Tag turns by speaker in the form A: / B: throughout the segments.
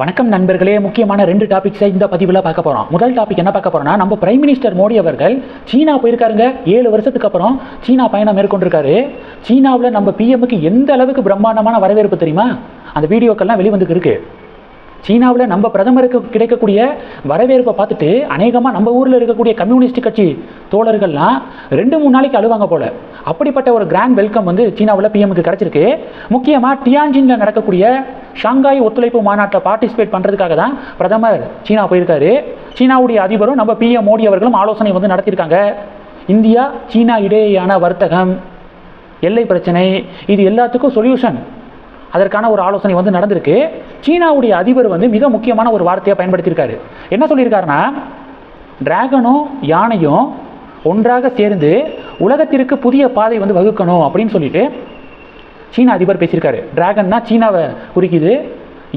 A: வணக்கம் நண்பர்களே முக்கியமான ரெண்டு டாபிக்ஸை இந்த பதிவில் பார்க்க போகிறோம் முதல் டாபிக் என்ன பார்க்க போகிறோம்னா நம்ம பிரைம் மினிஸ்டர் மோடி அவர்கள் சீனா போயிருக்காருங்க. ஏழு வருஷத்துக்கு அப்புறம் சீனா பயணம் மேற்கொண்டிருக்காரு. சீனாவில் நம்ம பிஎம்முக்கு எந்த அளவுக்கு பிரம்மாண்டமான வரவேற்பு தெரியுமா? அந்த வீடியோக்கெல்லாம் வெளிவந்துக்கு இருக்குது சீனாவில் நம்ம பிரதமருக்கு கிடைக்கக்கூடிய வரவேற்பை பார்த்துட்டு அநேகமாக நம்ம ஊரில் இருக்கக்கூடிய கம்யூனிஸ்ட் கட்சி தோழர்கள்லாம் ரெண்டு மூணு நாளைக்கு அழுவாங்க போல. அப்படிப்பட்ட ஒரு கிராண்ட் வெல்கம் வந்து சீனாவில் பிஎம்க்கு கிடைச்சிருக்கு. முக்கியமாக டியான்ஜின்ல நடக்கக்கூடிய ஷாங்காய் ஒத்துழைப்பு மாநாட்டில் பார்ட்டிசிபேட் பண்ணுறதுக்காக தான் பிரதமர் சீனா போயிருக்காரு. சீனாவுடைய அதிபரும் நம்ம பிஎம் மோடி அவர்களும் ஆலோசனை வந்து நடத்தியிருக்காங்க. இந்தியா சீனா இடையேயான வர்த்தகம். எல்லை பிரச்சனை. இது எல்லாத்துக்கும் சொல்யூஷன் அதற்கான ஒரு ஆலோசனை வந்து நடந்திருக்கு. சீனாவுடைய அதிபர் வந்து மிக முக்கியமான ஒரு வார்த்தையை பயன்படுத்தியிருக்காரு. என்ன சொல்லியிருக்காருன்னா டிராகனும் யானையும் ஒன்றாக சேர்ந்து உலகத்திற்கு புதிய பாதை வந்து வகுக்கணும் அப்படின்னு சொல்லிட்டு சீனா அதிபர் பேசியிருக்காரு. டிராகன்னா சீனாவை குறிக்குது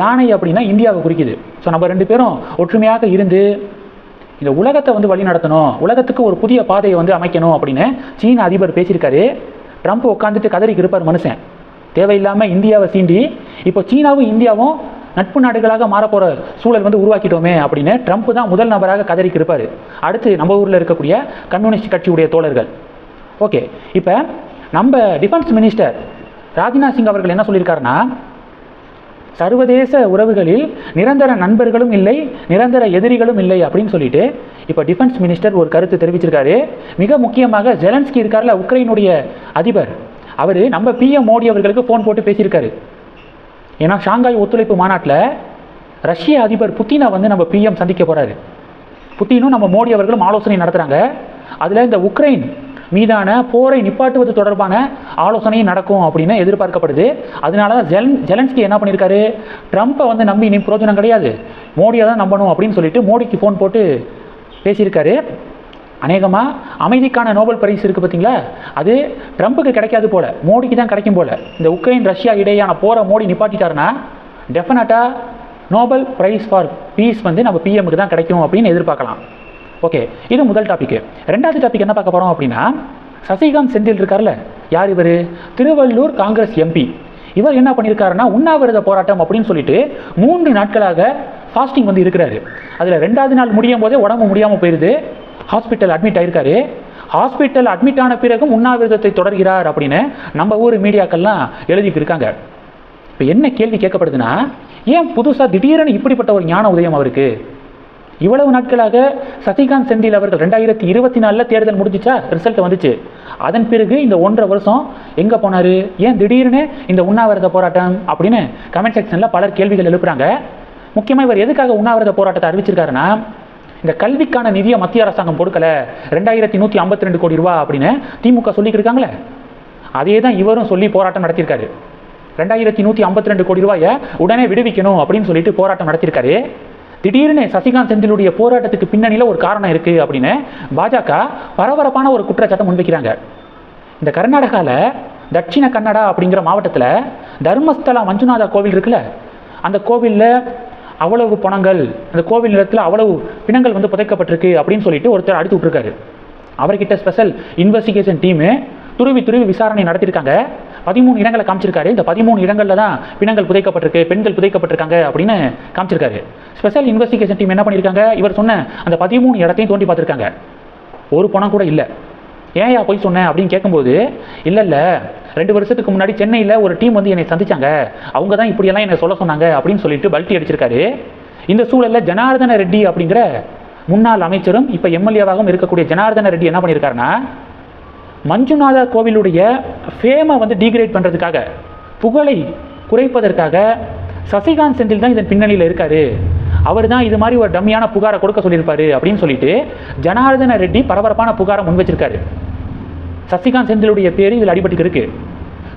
A: யானை அப்படின்னா இந்தியாவை குறிக்குது. ஸோ நம்ம ரெண்டு பேரும் ஒற்றுமையாக இருந்து இந்த உலகத்தை வந்து வழி நடத்தணும் உலகத்துக்கு ஒரு புதிய பாதையை வந்து அமைக்கணும் அப்படின்னு சீன அதிபர் பேசியிருக்காரு. ட்ரம்ப் உட்காந்துட்டு கதறிக்கு இருப்பார் மனுஷன். தேவையில்லாமல் இந்தியாவை சீண்டி இப்போ சீனாவும் இந்தியாவும் நட்பு நாடுகளாக மாறப்போகிற சூழல் வந்து உருவாக்கிட்டோமே அப்படின்னு ட்ரம்ப் தான் முதல் நபராக கதறிக்கு இருப்பார் அடுத்து நம்ம ஊரில் இருக்கக்கூடிய கம்யூனிஸ்ட் கட்சியுடைய தோழர்கள். ஓகே இப்போ நம்ம டிஃபென்ஸ் மினிஸ்டர் ராஜ்நாத் சிங் அவர்கள் என்ன சொல்லியிருக்காருன்னா சர்வதேச உறவுகளில் நிரந்தர நண்பர்களும் இல்லை நிரந்தர எதிரிகளும் இல்லை அப்படின்னு சொல்லிட்டு இப்போ டிஃபென்ஸ் மினிஸ்டர் ஒரு கருத்து தெரிவிச்சிருக்காரு. மிக முக்கியமாக ஜெலன்ஸ்கி இருக்கார்ல உக்ரைனுடைய அதிபர். அவர் நம்ம பிஎம் மோடி அவர்களுக்கு ஃபோன் போட்டு பேசியிருக்காரு. ஏன்னா ஷாங்காய் ஒத்துழைப்பு மாநாட்டில் ரஷ்ய அதிபர் புத்தினை வந்து நம்ம பிஎம் சந்திக்க போகிறாரு புத்தினும் நம்ம மோடி அவர்களும் ஆலோசனை நடத்துகிறாங்க அதில் இந்த உக்ரைன் மீதான போரை நிப்பாட்டுவது தொடர்பான ஆலோசனையும் நடக்கும் அப்படின்னு எதிர்பார்க்கப்படுது. அதனால தான் ஜெலன் ஜெலன்ஸ்கி என்ன பண்ணியிருக்காரு ட்ரம்ப்பை வந்து நம்பி இனி பிரயோஜனம் கிடையாது. மோடியை தான் நம்பணும் அப்படின்னு சொல்லிட்டு மோடிக்கு ஃபோன் போட்டு பேசியிருக்காரு. அநேகமாக அமைதிக்கான நோபல் பரிசு இருக்குது பார்த்தீங்களா? அது ட்ரம்ப்புக்கு கிடைக்காது போல மோடிக்கு தான் கிடைக்கும் போல. இந்த உக்ரைன் ரஷ்யா இடையான போரை மோடி நிப்பாட்டிட்டாருன்னா டெஃபினட்டாக நோபல் பிரைஸ் ஃபார் பீஸ் வந்து நம்ம பிஎம்க்கு தான் கிடைக்கும் அப்படின்னு எதிர்பார்க்கலாம். ஓகே இது முதல் டாபிக் ரெண்டாவது டாபிக் என்ன பார்க்க போகிறோம் அப்படின்னா சசிகாந்த் செந்தில் இருக்கார்ல யார் இவர்? திருவள்ளூர் காங்கிரஸ் எம்பி இவர் என்ன பண்ணியிருக்காருன்னா உண்ணாவிரத போராட்டம் அப்படின்னு சொல்லிட்டு மூன்று நாட்களாக ஃபாஸ்டிங் வந்து இருக்கிறாரு. அதில் ரெண்டாவது நாள் முடியும் போதே உடம்பு முடியாமல் போயிடுது ஹாஸ்பிட்டல் அட்மிட் ஆயிருக்காரு. ஹாஸ்பிட்டல் அட்மிட் ஆன பிறகும் உண்ணாவிரதத்தை தொடர்கிறார் அப்படின்னு நம்ம ஊர் மீடியாக்கள்லாம் எழுதிட்டு இருக்காங்க. இப்போ என்ன கேள்வி கேட்கப்படுதுன்னா ஏன் புதுசாக திடீரென இப்படிப்பட்ட ஒரு ஞான உதயம் அவருக்கு? இவ்வளவு நாட்களாக சசிகாந்த் செந்தில் அவர்கள் ரெண்டாயிரத்தி இருபத்தி நாலில் தேர்தல் முடிஞ்சிச்சா? ரிசல்ட் வந்துச்சு. அதன் பிறகு இந்த ஒன்றரை வருஷம் எங்கே போனார்? ஏன் திடீர்னு இந்த உண்ணாவிரத போராட்டம் அப்படின்னு கமெண்ட் செக்ஷனில் பலர் கேள்விகள் எழுப்புறாங்க. முக்கியமாக இவர் எதுக்காக உண்ணாவிரத போராட்டத்தை அறிவிச்சிருக்காருன்னா இந்த கல்விக்கான நிதியை மத்திய அரசாங்கம் கொடுக்கல. ரெண்டாயிரத்தி நூற்றி ஐம்பத்தி ரெண்டு கோடி ரூபா அப்படின்னு திமுக சொல்லிக்கிட்டு இருக்காங்களே. அதே தான் இவரும் சொல்லி போராட்டம் நடத்தியிருக்காரு. ரெண்டாயிரத்தி நூற்றி ஐம்பத்தி ரெண்டு கோடி ரூபாயை உடனே விடுவிக்கணும் அப்படின்னு சொல்லிட்டு போராட்டம் நடத்தியிருக்காரு. திடீர்னு சசிகாந்த் செந்திலுடைய போராட்டத்துக்கு பின்னணியில் ஒரு காரணம் இருக்குது அப்படின்னு பாஜக பரபரப்பான ஒரு குற்றச்சாட்டை முன்வைக்கிறாங்க. இந்த கர்நாடகாவில் தட்சிண கன்னடா அப்படிங்கிற மாவட்டத்தில் தர்மஸ்தலா மஞ்சுநாதா கோவில் இருக்குல்ல அந்த கோவிலில் அவ்வளவு பணங்கள் அந்த கோவில் நிலத்தில் அவ்வளவு பிணங்கள் வந்து புதைக்கப்பட்டிருக்கு அப்படின்னு சொல்லிட்டு ஒருத்தர் அடித்து விட்ருக்காரு அவர்கிட்ட ஸ்பெஷல் இன்வெஸ்டிகேஷன் டீமு துருவி துருவி விசாரணை நடத்தியிருக்காங்க. பதிமூணு இடங்களை காமிச்சிருக்காரு. இந்த பதிமூணு இடங்களில் தான் பிணங்கள் புதைக்கப்பட்டிருக்கு பெண்கள் புதைக்கப்பட்டிருக்காங்க அப்படின்னு காமிச்சிருக்காரு. ஸ்பெஷல் இன்வெஸ்டிகேஷன் டீம் என்ன பண்ணியிருக்காங்க? இவர் சொன்ன அந்த பதிமூணு இடத்தையும் தோண்டி பார்த்துருக்காங்க. ஒரு பணம் கூட இல்லை. ஏன்யா போய் சொன்னேன் அப்படின்னு கேட்கும்போது இல்லை இல்லை ரெண்டு வருஷத்துக்கு முன்னாடி சென்னையில் ஒரு டீம் வந்து என்னை சந்திச்சாங்க. அவங்க தான் இப்படியெல்லாம் என்னை சொல்ல சொன்னாங்க அப்படின்னு சொல்லிட்டு பல்ட்டி அடிச்சிருக்காரு. இந்த சூழலில் ஜனார்தன ரெட்டி அப்படிங்கிற முன்னாள் அமைச்சரும் இப்போ எம்எல்ஏவாகவும் இருக்கக்கூடிய ஜனார்தன ரெட்டி என்ன பண்ணியிருக்காருன்னா மஞ்சுநாத கோவிலுடைய ஃபேமை வந்து டீக்ரேட் பண்ணுறதுக்காக புகழை குறைப்பதற்காக சசிகாந்த் செந்தில் தான் இதன் பின்னணியில் இருக்காரு. அவர் தான் இது மாதிரி ஒரு டம்மியான புகாரை கொடுக்க சொல்லியிருப்பாரு அப்படின்னு சொல்லிட்டு ஜனார்தன ரெட்டி பரபரப்பான புகாரை முன் வச்சிருக்காரு. சசிகாந்த் செந்திலுடைய பேர் இதில் அடிபட்டு இருக்கு.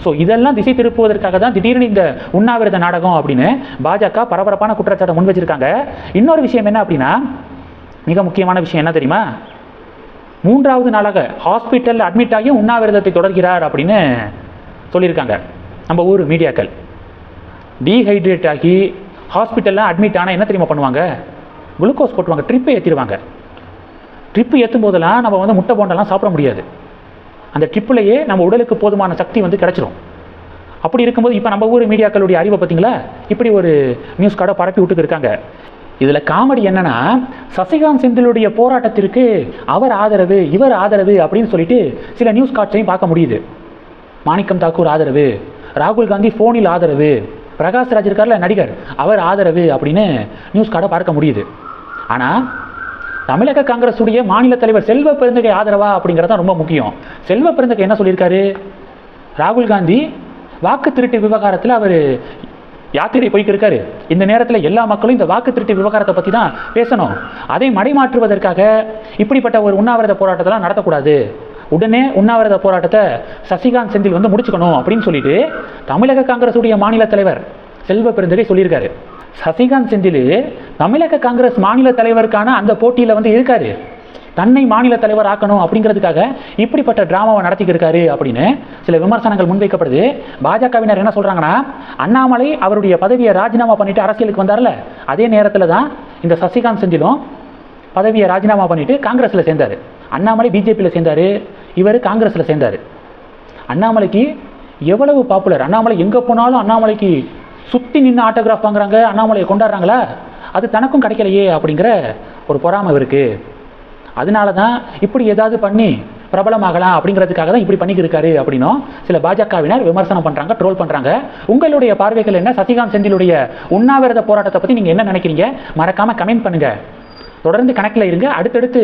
A: ஸோ இதெல்லாம் திசை திருப்புவதற்காக தான் திடீர்னு இந்த உண்ணாவிரத நாடகம் அப்படின்னு பாஜக பரபரப்பான குற்றச்சாட்டை முன் வச்சிருக்காங்க. இன்னொரு விஷயம் என்ன அப்படின்னா மிக முக்கியமான விஷயம் என்ன தெரியுமா? மூன்றாவது நாளாக ஹாஸ்பிட்டலில் அட்மிட் ஆகியும் உண்ணாவிரதத்தை தொடர்கிறார் அப்படின்னு சொல்லியிருக்காங்க. நம்ம ஊர் மீடியாக்கள். டீஹைட்ரேட் ஆகி ஹாஸ்பிட்டலில் அட்மிட் ஆனால் என்ன தெரியுமா பண்ணுவாங்க? குளுக்கோஸ் போட்டுவாங்க ட்ரிப்பை ஏற்றிடுவாங்க ட்ரிப்பு ஏற்றும் போதெல்லாம் நம்ம வந்து முட்டை போண்டெல்லாம் சாப்பிட முடியாது. அந்த ட்ரிப்பிலேயே நம்ம உடலுக்கு போதுமான சக்தி வந்து கிடச்சிரும். அப்படி இருக்கும்போது இப்போ நம்ம ஊர் மீடியாக்களுடைய அறிவை பார்த்தீங்களா? இப்படி ஒரு நியூஸ் கார்டை பரப்பி விட்டுட்டு இருக்காங்க. இதில் காமெடி என்னென்னா சசிகாந்த் செந்திலுடைய போராட்டத்திற்கு அவர் ஆதரவு இவர் ஆதரவு அப்படின்னு சொல்லிட்டு சில நியூஸ் கார்ட்ஸையும் பார்க்க முடியுது. மாணிக்கம் தாக்கூர் ஆதரவு ராகுல் காந்தி ஃபோனில் ஆதரவு பிரகாஷ் ராஜ் இருக்கார்ல நடிகர். அவர் ஆதரவு அப்படின்னு நியூஸ் கார்டை பார்க்க முடியுது. ஆனால் தமிழக காங்கிரஸுடைய மாநில தலைவர் செல்வ பெருந்தகை ஆதரவா அப்படிங்கிறது தான் ரொம்ப முக்கியம். செல்வ பெருந்தகை என்ன சொல்லியிருக்காரு? ராகுல் காந்தி வாக்கு திருட்டு விவகாரத்தில் அவர் யாத்திரை போய்க்கு இருக்காரு இந்த நேரத்தில் எல்லா மக்களும் இந்த வாக்கு திருட்டு விவகாரத்தை பற்றி தான் பேசணும். அதை மடைமாற்றுவதற்காக இப்படிப்பட்ட ஒரு உண்ணாவிரத போராட்டத்தெல்லாம் நடத்தக்கூடாது. உடனே உண்ணாவிரத போராட்டத்தை சசிகாந்த் செந்தில் வந்து முடிச்சுக்கணும் அப்படின்னு சொல்லிட்டு தமிழக காங்கிரஸுடைய மாநில தலைவர் செல்வ பெருந்தகை சொல்லியிருக்காரு. சசிகாந்த் செந்தில் தமிழக காங்கிரஸ் மாநில தலைவருக்கான அந்த போட்டியில் வந்து இருக்காரு. தன்னை மாநில தலைவர் ஆக்கணும் அப்படிங்கிறதுக்காக இப்படிப்பட்ட டிராமாவை நடத்திக்கிட்டு இருக்காரு அப்படின்னு சில விமர்சனங்கள் முன்வைக்கப்படுது. பாஜகவினர் என்ன சொல்கிறாங்கன்னா அண்ணாமலை அவருடைய பதவியை ராஜினாமா பண்ணிட்டு அரசியலுக்கு வந்தார்ல அதே நேரத்தில் தான் இந்த சசிகாந்த் செந்திலும் பதவியை ராஜினாமா பண்ணிட்டு காங்கிரஸில் சேர்ந்தார். அண்ணாமலை பிஜேபியில் சேர்ந்தார் இவர் காங்கிரஸில் சேர்ந்தார். அண்ணாமலைக்கு எவ்வளவு பாப்புலர் அண்ணாமலை எங்கே போனாலும் அண்ணாமலைக்கு சுற்றி நின்று ஆட்டோகிராஃப் வாங்குறாங்க அண்ணாமலையை கொண்டாடுறாங்களா? அது தனக்கும் கிடைக்கலையே அப்படிங்கிற ஒரு பொறாமை இருக்குது அதனால தான் இப்படி ஏதாவது பண்ணி பிரபலமாகலாம் அப்படிங்கிறதுக்காக தான் இப்படி பண்ணிக்கிருக்காரு அப்படின்னும் சில பாஜகவினர் விமர்சனம் பண்ணுறாங்க ட்ரோல் பண்ணுறாங்க உங்களுடைய பார்வைகள் என்ன? சசிகாந்த் செந்திலுடைய உண்ணாவிரத போராட்டத்தை பற்றி நீங்கள் என்ன நினைக்கிறீங்க? மறக்காமல் கமெண்ட் பண்ணுங்கள் தொடர்ந்து கணக்கில் இருங்க. அடுத்தடுத்து